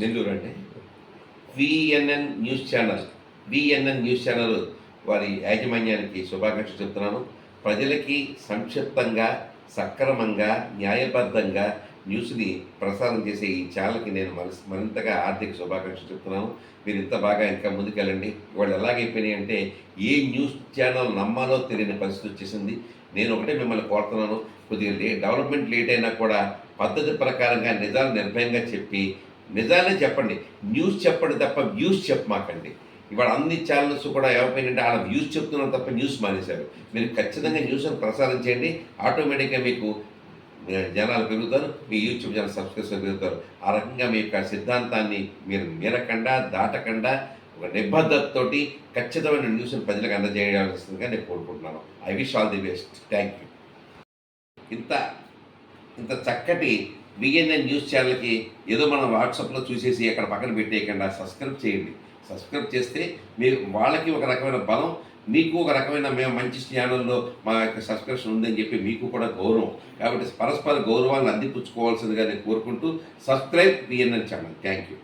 నెల్లూరు అండి. VNN news channel VNN news channel వారి యాజమాన్యానికి శుభాకాంక్షలు చెప్తున్నాను. ప్రజలకి సంక్షిప్తంగా సక్రమంగా న్యాయబద్ధంగా న్యూస్ని ప్రసారం చేసే ఈ ఛానల్కి నేను మనసు మరింతగా ఆర్థిక శుభాకాంక్షలు చెప్తున్నాను. మీరు ఇంత బాగా ఇంకా ముందుకెళ్ళండి. వాళ్ళు ఎలాగైపోయినాయి అంటే ఏ న్యూస్ ఛానల్ నమ్మాలో తెలియని పరిస్థితి వచ్చేసింది. నేను ఒకటే మిమ్మల్ని కోరుతున్నాను. కొద్దిగా డెవలప్మెంట్ లేట్ అయినా కూడా పద్ధతి ప్రకారంగా నిజాలు నిర్భయంగా చెప్పి నిజాలే చెప్పండి. న్యూస్ చెప్పండి తప్ప వ్యూస్ చెప్పమాకండి. ఇవాళ అన్ని ఛానల్స్ కూడా ఏమైపోయినంటే వాళ్ళ వ్యూస్ చెప్తున్నారు తప్ప న్యూస్ మానేశారు. మీరు ఖచ్చితంగా న్యూస్ని ప్రసారం చేయండి. ఆటోమేటిక్గా మీకు జనాలు పెరుగుతారు. మీ యూట్యూబ్ ఛానల్ సబ్స్క్రిప్షన్ పెరుగుతారు. ఆ రకంగా మీ యొక్క సిద్ధాంతాన్ని మీరు మీరకుండా దాటకుండా ఒక నిబద్ధతతోటి ఖచ్చితమైన న్యూస్ని ప్రజలకు అందజేయాల్సిందిగా నేను కోరుకుంటున్నాను. I wish all the best. Thank you. ఇంత ఇంత చక్కటి బిఎన్ఎన్ న్యూస్ ఛానల్కి ఏదో మనం వాట్సాప్లో చూసేసి అక్కడ పక్కన పెట్టేయకుండా సబ్స్క్రైబ్ చేయండి. సబ్స్క్రైబ్ చేస్తే మీరు వాళ్ళకి ఒక రకమైన బలం మీకు ఒక రకమైన మేము మంచి ఛానల్లో మా యొక్క సబ్స్క్రిప్షన్ ఉందని చెప్పి మీకు కూడా గౌరవం. కాబట్టి పరస్పర గౌరవాలను అందిపుచ్చుకోవాల్సిందిగా నేను కోరుకుంటూ subscribe BNN channel. Thank you.